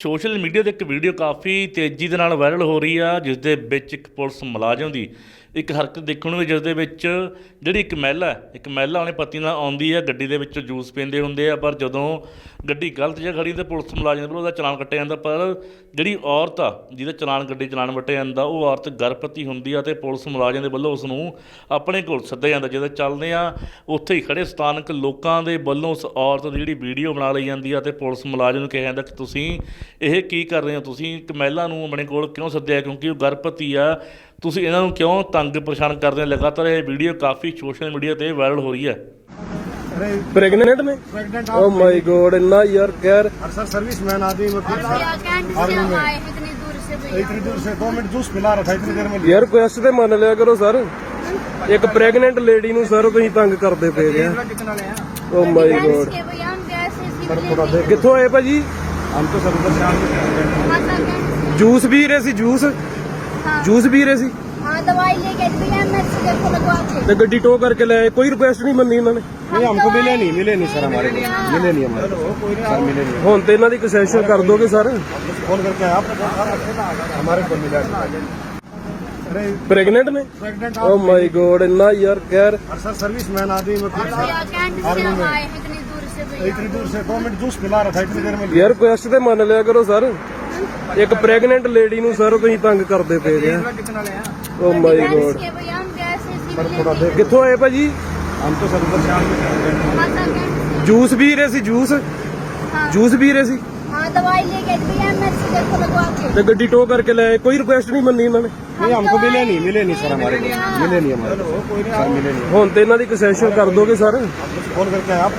Social media ਤੇ ਇੱਕ video ਕਾਫੀ ਤੇਜ਼ੀ ਦੇ ਨਾਲ ਵਾਇਰਲ ਹੋ ਰਹੀ ਆ ਜਿਸ ਦੇ ਵਿੱਚ ਇੱਕ ਪੁਲਿਸ ਮੁਲਾਜ਼ਮ ਦੀ ਇੱਕ ਹਰਕਤ ਦੇਖਣ ਨੂੰ ਜਿਸ ਦੇ ਵਿੱਚ ਜਿਹੜੀ ਇੱਕ ਮਹਿਲਾ ਇੱਕ ਮਹਿਲਾ ਆਪਣੇ ਪਤੀ ਨਾਲ ਆਉਂਦੀ ਹੈ, ਗੱਡੀ ਦੇ ਵਿੱਚੋਂ ਜੂਸ ਪੀਂਦੇ ਹੁੰਦੇ ਆ, ਪਰ ਜਦੋਂ ਗੱਡੀ ਗਲਤ ਜਗ੍ਹਾ ਖੜੀ ਤੇ ਪੁਲਿਸ ਮੁਲਾਜ਼ਮ ਦੇ ਵੱਲੋਂ ਉਹਦਾ ਚਲਾਨ ਕੱਟਿਆ ਜਾਂਦਾ, ਪਰ ਜਿਹੜੀ ਔਰਤ ਆ, ਜਿਹਦਾ ਚਲਾਨ ਗੱਡੀ ਚਲਾਨ ਵੱਟਿਆ ਜਾਂਦਾ, ਉਹ ਔਰਤ ਗਰਭਵਤੀ ਹੁੰਦੀ ਆ ਤੇ ਪੁਲਿਸ ਮੁਲਾਜ਼ਮ ਦੇ ਵੱਲੋਂ ਉਸ ਨੂੰ ਆਪਣੇ ਕੋਲ ਸੱਦਿਆ ਜਾਂਦਾ, ਜਦੋਂ ਚੱਲਦੇ ਆ, ਉੱਥੇ ਹੀ ਖੜੇ ਸਥਾਨਕ ਲੋਕਾਂ ਦੇ ਵੱਲੋਂ ਉਸ ਔਰਤ ਦੀ ਜਿਹੜੀ ਵੀਡੀਓ ਬਣਾ ਲਈ ਜਾਂਦੀ ਆ ਤੇ ਪੁਲਿਸ ਮੁਲਾਜ਼ਮ ਨੂੰ ਕਿਹਾ ਜਾਂਦਾ ਕਿ ਤੁਸੀਂ ਇਹ ਕੀ ਕਰ ਰਹੇ ਹੋ? ਤੁਸੀਂ ਇੱਕ ਮਹਿਲਾ ਨੂੰ ਆਪਣੇ ਕੋਲ ਕਿਉਂ ਸੱਦਿਆ? ਕਿਉਂਕਿ ਉਹ ਗਰਭਵਤੀ ਆ, ਤੁਸੀਂ ਇਹਨਾਂ ਨੂੰ ਕਿਉਂ ਤੰਗ ਪਰੇਸ਼ਾਨ ਕਰਦੇ ਨੇ। ਲਗਾਤਾਰ ਇਹ ਵੀਡੀਓ ਕਾਫੀ ਸੋਸ਼ਲ ਮੀਡੀਆ ਤੇ ਵਾਇਰਲ ਹੋ ਰਹੀ ਹੈ। प्रेग्नेंट में प्रेग्नेंट ओ माय गॉड इतना यार खैर सर सर्विस मैन आदमी आर्मी में इतनी दूर से इतनी दूर से दो मिनट जूस पिला रहा था इतनी देर में यार ਕੋਈ ਅਸ ਮੰਨ ਲਿਆ ਕਰੋ ਸਰ। ਇੱਕ ਪ੍ਰੈਗਨੈਂਟ ਲੇਡੀ ਨੂੰ ਸਰ ਤੁਸੀਂ ਤੰਗ ਕਰਦੇ ਪਏ ਜੇ। ਓ ਮਾਈ ਗੋਡ ਕਿੱਥੋਂ ਆਏ ਭਾਜੀ? ਹਮ ਤਾਂ ਸਰ ਜੂਸ ਪੀ ਰਹੇ ਸੀ ਜੂਸ? ਜੂਸ ਪੀ ਰਹੇ ਸੀ? दवाई लेके आए थे भैया मैं से देखो लगवा के ਤੇ ਗੱਡੀ ਟੋ ਕਰਕੇ ਲੈ ਆਏ ਕੋਈ ਰਿਕੁਐਸਟ ਨਹੀਂ ਮੰਨੀ ਇਹਨਾਂ ਨੇ नहीं हमको मिले नहीं मिले नहीं सर हमारे को मिले नहीं हमारे को। सर मिले नहीं ਹੁਣ ਤੇ ਇਹਨਾਂ ਦੀ ਕੰਸੈਸ਼ਨ कर दोगे सर फोन करके आए आप हमारे को मिला नहीं। अरे प्रेग्नेंट में प्रेग्नेंट ओ माय गॉड इतना यार कैर और सर सर्विस मैन आदमी और मतलब भैया कैंट से आर्मी हम में आए हैं इतनी दूर से भैया इतनी दूर से दो मिनट जूस पिला रहा था इतनी देर में ਯਾਰ ਕੁਐਸਟ ਤੇ ਮੰਨ ਲਿਆ ਕਰੋ ਸਰ ਇੱਕ ਪ੍ਰੈਗਨੈਂਟ ਲੇਡੀ ਨੂੰ ਸਰ ਤੁਸੀਂ ਤੰਗ ਕਰਦੇ ਪਏ ਜੇ कितना ले हैं? ਓ माय गॉड के बयान गैस ऐसी मिलेगी ਕਿੱਥੋਂ ਆਏ ਭਾਜੀ हम तो सदर से माता गैस ਜੂਸ ਪੀ ਰਹੇ ਸੀ ਜੂਸ हाँ ਜੂਸ ਪੀ ਰਹੇ ਸੀ हाँ दवाई लेके आई थी भैया मैं सीधे को लगवा के ਤੇ ਗੱਡੀ ਟੋ ਕਰਕੇ ਲੈ ਆਏ। ਕੋਈ ਰਿਕੁਐਸਟ ਨਹੀਂ ਮੰਨੀ ਇਹਨਾਂ ਨੇ नहीं हमको मिले नहीं मिले नहीं सर हमारे को मिले नहीं हमारे को सर मिले नहीं ਹੁਣ ਤੇ ਇਹਨਾਂ ਦੀ ਕੰਸੈਸ਼ਨ ਕਰ ਦੋਗੇ ਸਰ फोन करके आप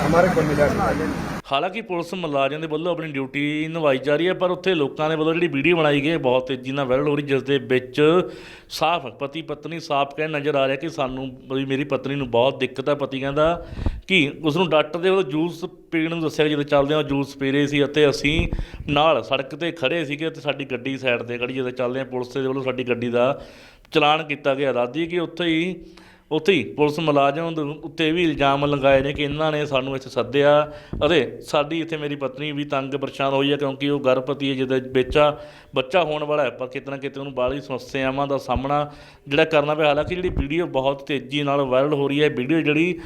हमारे को मिला नहीं ਹਾਲਾਂਕਿ ਪੁਲਿਸ ਮੁਲਾਜ਼ਮ ਦੇ ਵੱਲੋਂ ਆਪਣੀ ਡਿਊਟੀ ਨਿਭਾਈ ਜਾ ਰਹੀ ਹੈ, ਪਰ ਉੱਥੇ ਲੋਕਾਂ ਦੇ ਵੱਲੋਂ ਜਿਹੜੀ ਵੀਡੀਓ ਬਣਾਈ ਗਈ ਹੈ, ਬਹੁਤ ਤੇਜ਼ੀ ਨਾਲ ਵਾਇਰਲ ਹੋ ਰਹੀ ਜਿਸ ਦੇ ਵਿੱਚ ਸਾਫ਼ ਪਤੀ ਪਤਨੀ ਸਾਫ਼ ਕਹਿ ਨਜ਼ਰ ਆ ਰਿਹਾ ਕਿ ਸਾਨੂੰ ਵੀ ਮੇਰੀ ਪਤਨੀ ਨੂੰ ਬਹੁਤ ਦਿੱਕਤ ਹੈ ਪਤੀ ਕਹਿੰਦਾ ਕਿ ਉਸ ਨੂੰ ਡਾਕਟਰ ਦੇ ਵੱਲੋਂ ਜੂਸ ਪੀਣ ਨੂੰ ਦੱਸਿਆ ਜਦੋਂ ਚੱਲਦੇ ਆ ਜੂਸ ਪੀ ਰਹੇ ਸੀ ਅਤੇ ਅਸੀਂ ਨਾਲ ਸੜਕ ਤੇ ਖੜੇ ਸੀਗੇ ਤੇ ਸਾਡੀ ਗੱਡੀ ਸਾਈਡ ਤੇ ਖੜੀ ਜਦੋਂ ਚੱਲਦੇ ਆ ਪੁਲਿਸ ਦੇ ਵੱਲੋਂ ਸਾਡੀ ਗੱਡੀ ਦਾ ਚਲਾਨ ਕੀਤਾ ਗਿਆ। ਦਾਦੀ ਕਿ ਉੱਥੇ ਹੀ ਉੱਥੇ ਹੀ ਪੁਲਿਸ ਮੁਲਾਜ਼ਮ ਦੇ ਉੱਤੇ ਵੀ ਇਲਜ਼ਾਮ ਲਗਾਏ ਨੇ ਕਿ ਇਹਨਾਂ ਨੇ ਸਾਨੂੰ ਇੱਥੇ ਸੱਦਿਆ। ਅਤੇ ਸਾਡੀ ਇੱਥੇ ਮੇਰੀ ਪਤਨੀ ਵੀ ਤੰਗ ਪਰੇਸ਼ਾਨ ਹੋਈ ਹੈ ਕਿਉਂਕਿ ਉਹ ਗਰਭਵਤੀ ਹੈ, ਜਿਹਦੇ ਬੱਚਾ ਬੱਚਾ ਹੋਣ ਵਾਲਾ ਹੈ। ਪਰ ਕਿਤੇ ਨਾ ਕਿਤੇ ਉਹਨੂੰ ਬਾਹਲੀ ਸਮੱਸਿਆਵਾਂ ਦਾ ਸਾਹਮਣਾ ਜਿਹੜਾ ਕਰਨਾ ਪਿਆ। ਹਾਲਾਂਕਿ ਜਿਹੜੀ ਵੀਡੀਓ ਬਹੁਤ ਤੇਜ਼ੀ ਨਾਲ ਵਾਇਰਲ ਹੋ ਰਹੀ ਹੈ। ਵੀਡੀਓ ਜਿਹੜੀ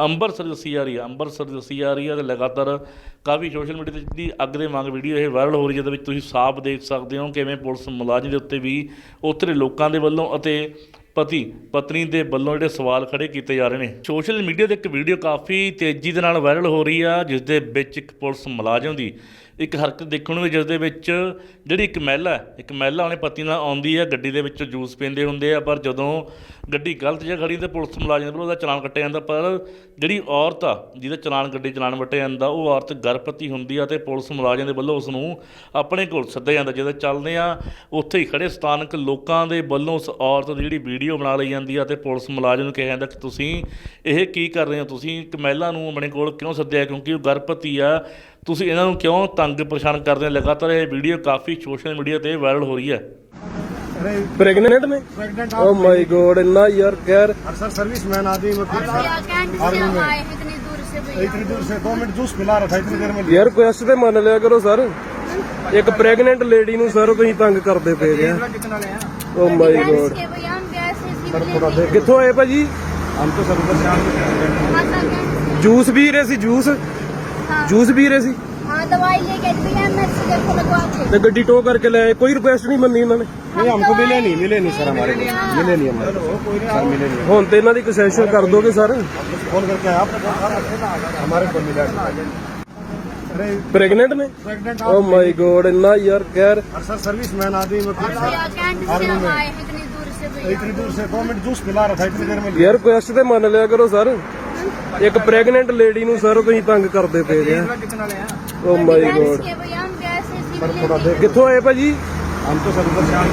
ਅੰਮ੍ਰਿਤਸਰ ਦੱਸੀ ਜਾ ਰਹੀ ਹੈ। ਅੰਮ੍ਰਿਤਸਰ ਦੱਸੀ ਜਾ ਰਹੀ ਹੈ ਤੇ ਲਗਾਤਾਰ ਕਾਫੀ ਸੋਸ਼ਲ ਮੀਡੀਆ ਤੇ ਜਿਹੜੀ ਅੱਗ ਦੇ ਮੰਗ ਵੀਡੀਓ ਇਹ ਵਾਇਰਲ ਹੋ ਰਹੀ ਹੈ, ਜਿਹਦੇ ਵਿੱਚ ਤੁਸੀਂ ਸਾਫ਼ ਦੇਖ ਸਕਦੇ ਹੋ ਕਿਵੇਂ ਪੁਲਿਸ ਮੁਲਾਜ਼ਮ ਦੇ ਉੱਤੇ ਵੀ, ਉੱਥੇ ਲੋਕਾਂ ਦੇ ਵੱਲੋਂ ਅਤੇ ਪਤੀ, ਪਤਨੀ ਦੇ ਵੱਲੋਂ ਜਿਹੜੇ ਸਵਾਲ ਖੜੇ ਕੀਤੇ ਜਾ ਰਹੇ ਨੇ। ਸੋਸ਼ਲ ਮੀਡੀਆ ਤੇ ਇੱਕ ਵੀਡੀਓ ਕਾਫੀ ਤੇਜ਼ੀ ਦੇ ਨਾਲ ਵਾਇਰਲ ਹੋ ਰਹੀ ਆ ਜਿਸ ਦੇ ਵਿੱਚ ਇੱਕ ਪੁਲਿਸ ਮੁਲਾਜ਼ਮ ਦੀ ਇੱਕ ਹਰਕਤ ਦੇਖਣ ਨੂੰ ਜਿਸ ਦੇ ਵਿੱਚ ਜਿਹੜੀ ਇੱਕ ਮਹਿਲਾ ਹੈ, ਇੱਕ ਮਹਿਲਾ ਉਹਨੇ ਪਤੀ ਨਾਲ ਆਉਂਦੀ ਹੈ ਗੱਡੀ ਦੇ ਵਿੱਚੋਂ ਜੂਸ ਪੀਂਦੇ ਹੁੰਦੇ ਆ ਪਰ ਜਦੋਂ ਗੱਡੀ ਗਲਤ ਜਗ੍ਹਾ ਖੜੀ ਤੇ ਪੁਲਿਸ ਮੁਲਾਜ਼ਮ ਦੇ ਵੱਲੋਂ ਉਹਦਾ ਚਲਾਨ ਕੱਟਿਆ ਜਾਂਦਾ ਪਰ ਜਿਹੜੀ ਔਰਤ ਆ ਜਿਹਦਾ ਚਲਾਨ ਗੱਡੀ ਚਲਾਨ ਵੱਟਿਆ ਜਾਂਦਾ ਉਹ ਔਰਤ ਗਰਭਵਤੀ ਹੁੰਦੀ ਆ ਤੇ ਪੁਲਿਸ ਮੁਲਾਜ਼ਮ ਦੇ ਵੱਲੋਂ ਉਸ ਨੂੰ ਆਪਣੇ ਕੋਲ ਸੱਦਿਆ ਜਾਂਦਾ ਜਦੋਂ ਚੱਲਦੇ ਆ ਉੱਥੇ ਹੀ ਖੜੇ ਸਥਾਨਕ ਲੋਕਾਂ ਦੇ ਵੱਲੋਂ ਉਸ ਔਰਤ ਦੀ ਜਿਹੜੀ ਵੀਡੀਓ ਬਣਾ ਲਈ ਜਾਂਦੀ ਆ ਤੇ ਪੁਲਿਸ ਮੁਲਾਜ਼ਮ ਨੂੰ ਕਿਹਾ ਜਾਂਦਾ ਕਿ ਤੁਸੀਂ ਇਹ ਕੀ ਕਰ ਰਹੇ ਹੋ? ਤੁਸੀਂ ਇੱਕ ਮਹਿਲਾ ਨੂੰ ਆਪਣੇ ਕੋਲ ਕਿਉਂ ਸੱਦਿਆ? ਕਿਉਂਕਿ ਉਹ ਗਰਭਵਤੀ ਆ ਤੁਸੀਂ ਇਹਨਾਂ ਨੂੰ ਕਿਉਂ ਤੰਗ ਪਰੇਸ਼ਾਨ ਕਰਦੇ ਹੋ ਲਗਾਤਾਰ ਇਹ ਵੀਡੀਓ ਕਾਫੀ ਸੋਸ਼ਲ ਮੀਡੀਆ ਤੇ ਵਾਇਰਲ ਹੋ ਰਹੀ ਹੈ प्रेग्नेंट में प्रेग्नेंट ओ माय गॉड इतना यार खैर सर सर्विसमैन आदमी आर्मी में इतनी दूर से इतनी दूर से दो मिनट जूस पिला रहा था इतनी देर में ਯਾਰ ਕੋਈ ਅਸ ਤੇ ਮੰਨ ਲਿਆ ਕਰੋ ਸਰ ਇੱਕ ਪ੍ਰੈਗਨੈਂਟ ਲੇਡੀ ਨੂੰ ਸਰ ਤੁਸੀਂ ਤੰਗ ਕਰਦੇ ਪਏ ਜੇ कितना ले हैं ਓ ਮਾਈ ਗੋਡ के भैया हम गए थे इसलिए ਕਿੱਥੋਂ ਆਏ ਭਾਜੀ हम तो सर ऊपर से आते हैं। जूस पी रहे सी जूस हाँ ਜੂਸ ਪੀ ਰਹੇ ਸੀ हाँ दवाई लेके आए थे भैया मैं से देखो लगवा के ਤੇ ਗੱਡੀ ਟੋ ਕਰਕੇ ਲੈ ਆਏ ਕੋਈ ਰਿਕੁਐਸਟ ਨਹੀਂ ਮੰਨੀ ਇਹਨਾਂ ਨੇ नहीं हमको मिले नहीं मिले नहीं सर हमारे को मिले नहीं हमारे को। सर मिले नहीं ਹੁਣ ਤੇ ਇਹਨਾਂ ਦੀ ਕੰਸੈਸ਼ਨ ਕਰ ਦੋਗੇ ਸਰ फोन करके आए आप हमारे को मिला नहीं। अरे प्रेग्नेंट में प्रेग्नेंट ओ माय गॉड इतना यार कैर और सर सर्विस मैन आदमी और मतलब भैया कैंट से आर्मी हम में आए हैं इतनी दूर से भैया इतनी दूर से दो मिनट जूस पिला रहा था इतनी देर में ਯਾਰ ਕੁਐਸਟ ਤੇ ਮੰਨ ਲਿਆ ਕਰੋ ਸਰ ਇੱਕ ਪ੍ਰੈਗਨੈਂਟ ਲੇਡੀ ਨੂੰ ਸਰ ਤੁਸੀਂ ਤੰਗ ਕਰਦੇ ਪਏ ਜੇ ਓ ਮਾਈ गॉड के भैया हम गए से इसीलिए ਕਿੱਥੋਂ ਆਏ ਭਾਜੀ हम तो सर ऊपर शाम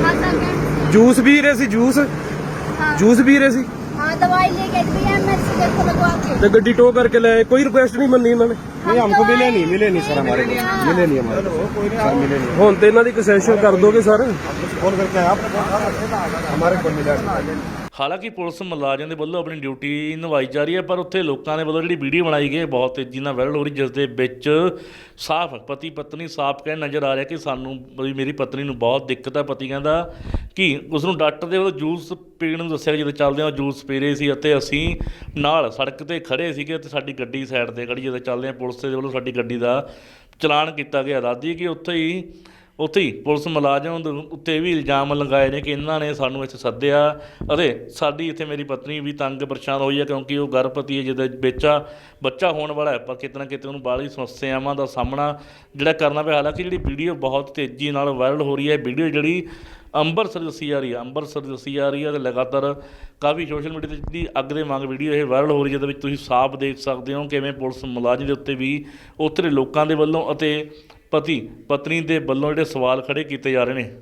माता कैंट से ਜੂਸ ਪੀ ਰਹੇ ਸੀ ਜੂਸ हाँ ਜੂਸ ਪੀ ਰਹੇ ਸੀ हाँ दवाई ले गए थे भैया मैं देखो लगवा के ਤੇ ਗੱਡੀ ਟੋ ਕਰਕੇ ਲੈ ਆਏ ਕੋਈ ਰਿਕੁਐਸਟ ਨਹੀਂ ਮੰਨੀ ਇਹਨਾਂ ਨੇ नहीं हमको मिले नहीं मिले नहीं सर हमारे को मिले नहीं हमारे को सर मिले नहीं ਹੁਣ ਤੇ ਇਹਨਾਂ ਦੀ ਕੰਸੈਸ਼ਨ ਕਰ ਦੋਗੇ ਸਰ फोन करके आप हमारे को मिला नहीं। ਹਾਲਾਂਕਿ ਪੁਲਿਸ ਮੁਲਾਜ਼ਮ ਦੇ ਵੱਲੋਂ ਆਪਣੀ ਡਿਊਟੀ ਨਿਭਾਈ ਜਾ ਰਹੀ ਹੈ, ਪਰ ਉੱਥੇ ਲੋਕਾਂ ਦੇ ਵੱਲੋਂ ਜਿਹੜੀ ਵੀਡੀਓ ਬਣਾਈ ਗਈ ਹੈ, ਬਹੁਤ ਤੇਜ਼ੀ ਨਾਲ ਵਾਇਰਲ ਹੋ ਰਹੀ ਜਿਸ ਦੇ ਵਿੱਚ ਸਾਫ਼ ਪਤੀ ਪਤਨੀ ਸਾਫ਼ ਕਹਿ ਨਜ਼ਰ ਆ ਰਿਹਾ ਕਿ ਸਾਨੂੰ ਵੀ ਮੇਰੀ ਪਤਨੀ ਨੂੰ ਬਹੁਤ ਦਿੱਕਤ ਹੈ ਪਤੀ ਕਹਿੰਦਾ ਕਿ ਉਸ ਨੂੰ ਡਾਕਟਰ ਦੇ ਵੱਲੋਂ ਜੂਸ ਪੀਣ ਨੂੰ ਦੱਸਿਆ ਜਦੋਂ ਚੱਲਦੇ ਆ ਜੂਸ ਪੀ ਰਹੇ ਸੀ ਅਤੇ ਅਸੀਂ ਨਾਲ ਸੜਕ ਤੇ ਖੜੇ ਸੀਗੇ ਤੇ ਸਾਡੀ ਗੱਡੀ ਸਾਈਡ ਤੇ ਖੜੀ ਜਦੋਂ ਚੱਲਦੇ ਆ ਪੁਲਿਸ ਦੇ ਵੱਲੋਂ ਸਾਡੀ ਗੱਡੀ ਦਾ ਚਲਾਨ ਕੀਤਾ ਗਿਆ। ਦਾਦੀ ਕਿ ਉੱਥੇ ਹੀ ਉੱਥੇ ਹੀ ਪੁਲਿਸ ਮੁਲਾਜ਼ਮ ਦੇ ਉੱਤੇ ਵੀ ਇਲਜ਼ਾਮ ਲਗਾਏ ਨੇ ਕਿ ਇਹਨਾਂ ਨੇ ਸਾਨੂੰ ਇੱਥੇ ਸੱਦਿਆ ਅਤੇ ਸਾਡੀ ਇੱਥੇ ਮੇਰੀ ਪਤਨੀ ਵੀ ਤੰਗ ਪਰੇਸ਼ਾਨ ਹੋਈ ਹੈ ਕਿਉਂਕਿ ਉਹ ਗਰਭਵਤੀ ਹੈ, ਜਿਹਦੇ ਵਿੱਚ ਬੱਚਾ ਹੋਣ ਵਾਲਾ ਹੈ ਪਰ ਕਿਤੇ ਨਾ ਕਿਤੇ ਉਹਨੂੰ ਬਾਹਲੀ ਸਮੱਸਿਆਵਾਂ ਦਾ ਸਾਹਮਣਾ ਜਿਹੜਾ ਕਰਨਾ ਪਿਆ। ਹਾਲਾਂਕਿ ਜਿਹੜੀ ਵੀਡੀਓ ਬਹੁਤ ਤੇਜ਼ੀ ਨਾਲ ਵਾਇਰਲ ਹੋ ਰਹੀ ਹੈ, ਵੀਡੀਓ ਜਿਹੜੀ ਅੰਮ੍ਰਿਤਸਰ ਦੱਸੀ ਜਾ ਰਹੀ ਹੈ ਅੰਮ੍ਰਿਤਸਰ ਦੱਸੀ ਜਾ ਰਹੀ ਹੈ ਤੇ ਲਗਾਤਾਰ ਕਾਫੀ ਸੋਸ਼ਲ ਮੀਡੀਆ ਤੇ ਜਿਹੜੀ ਅੱਗ ਦੇ ਮੰਗ ਵੀਡੀਓ ਇਹ ਵਾਇਰਲ ਹੋ ਰਹੀ ਹੈ, ਜਿਹਦੇ ਵਿੱਚ ਤੁਸੀਂ ਸਾਫ਼ ਦੇਖ ਸਕਦੇ ਹੋ ਕਿਵੇਂ ਪੁਲਿਸ ਮੁਲਾਜ਼ਮ ਦੇ ਉੱਤੇ ਵੀ ਉੱਥੇ ਲੋਕਾਂ ਦੇ ਵੱਲੋਂ ਅਤੇ ਪਤੀ ਪਤਨੀ ਦੇ ਵੱਲੋਂ ਜਿਹੜੇ ਸਵਾਲ ਖੜ੍ਹੇ ਕੀਤੇ ਜਾ ਰਹੇ ਨੇ।